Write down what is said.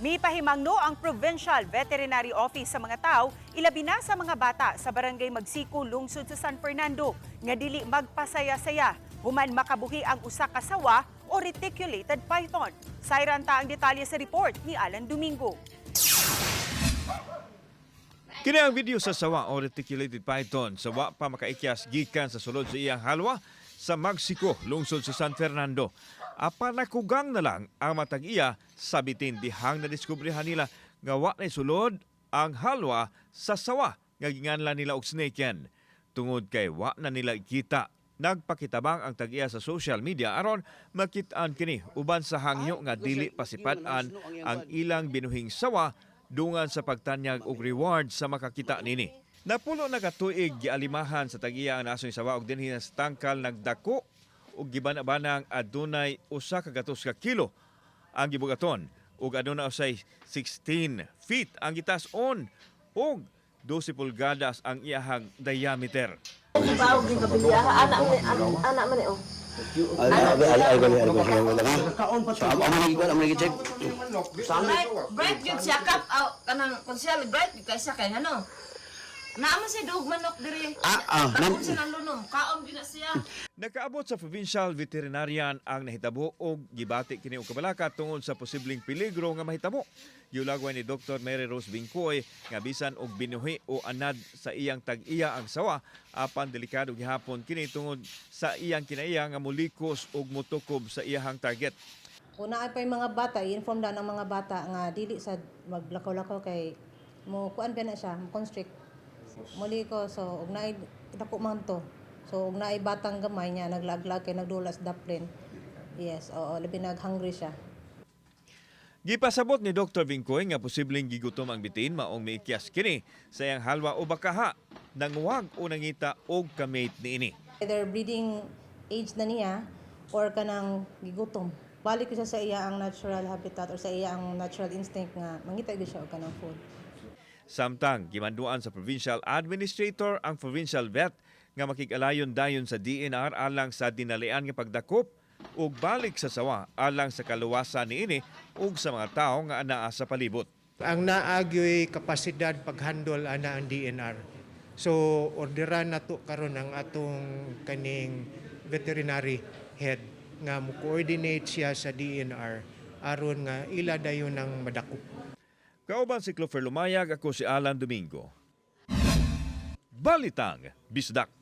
Mi pahimangno ang Provincial Veterinary Office sa mga tao, ilabi na sa mga bata sa barangay Magsiko, lungsod sa San Fernando, nga dili magpasaya-saya, human makabuhi ang usa ka sawa o reticulated python. Sayran ta ang detalye sa report ni Alan Domingo. Kini ang video sa sawa o reticulated python sa wa pa makaikyas gikan sa sulod sa iyang halwa sa Mexico, lungsod sa San Fernando. Apa nakugang na lang ang matag iya sa bitin dihang na diskubrihan nila nga wa na sulod ang halwa sa sawa nga ginganlan nila og snaken. Tungod kay wa na nila kita nagpakitabang ang tag-iya sa social media aron makitaan kini uban sa hangyo nga dili pasipat-an ang ilang binuhing sawa dungan sa pagtanyag og reward sa makakita nini. Napulo na katuig gialimahan sa tag-iya ang nasoy sawa og dinhi sa tangkal nagdako og gibana-banang adunay usa ka gatos ka kilo ang gibugaton ug aduna usay 16 feet ang gitas-on ug 12 pulgadas ang iyahang diameter. Kabili ah. Anak anak mo ni oh. Ay, ay, ay, wala nga. So, amo lagi ko, amo lagi check. Bright, bright gyud siya kap aw kanang konsyal bright gyud kaysa kay ano. Naamo si dog manok diri. Ah, ah, nam- Kaon siya ng lunom. Kaon gyud na siya. Nakaabot sa provincial veterinarian ang nahitabo og gibati kini og kabalaka tungod sa posibleng peligro nga mahitabo. Giulagwan ni Dr. Mary Rose Bingkoy nga bisan og binuhi o anad sa iyang tag-iya ang sawa apan delikado gihapon kini tungod sa iyang kinaiya nga mulikos og mutukob sa iyahang target. Una ay pa yung mga bata, i-inform na ng mga bata nga dili sa maglakaw-lakaw kay mo kuan pa na siya, mo constrict. Muli ko so ug naay dako man to. So ug naay batang gamay niya naglaglag kay nagdulas daplin. Yes, oo, labi nag-hungry siya. Gipasabot ni Dr. Bingkoy nga posibleng gigutom ang bitin maong miikyas kini sa iyang halwa o bakaha nanguwag o nangita og kamate niini. Either breeding age na niya or kanang gigutom. Balik ko siya sa iya ang natural habitat or sa iya ang natural instinct nga mangita gyud siya og kanang food. Samtang gimanduan sa provincial administrator ang provincial vet nga makikalayon dayon sa DNR alang sa dinalian nga pagdakop ug balik sa sawa alang sa kaluwasan niini ug sa mga tawo nga anaa sa palibot. ang naagyo'y kapasidad paghandol ana ang DNR. So orderan nato karon ang atong kaning veterinary head nga mo coordinate siya sa DNR aron nga ila dayon ang madakop. Kauban si Clover Lumayag ako si Alan Domingo. Balitang Bisdak.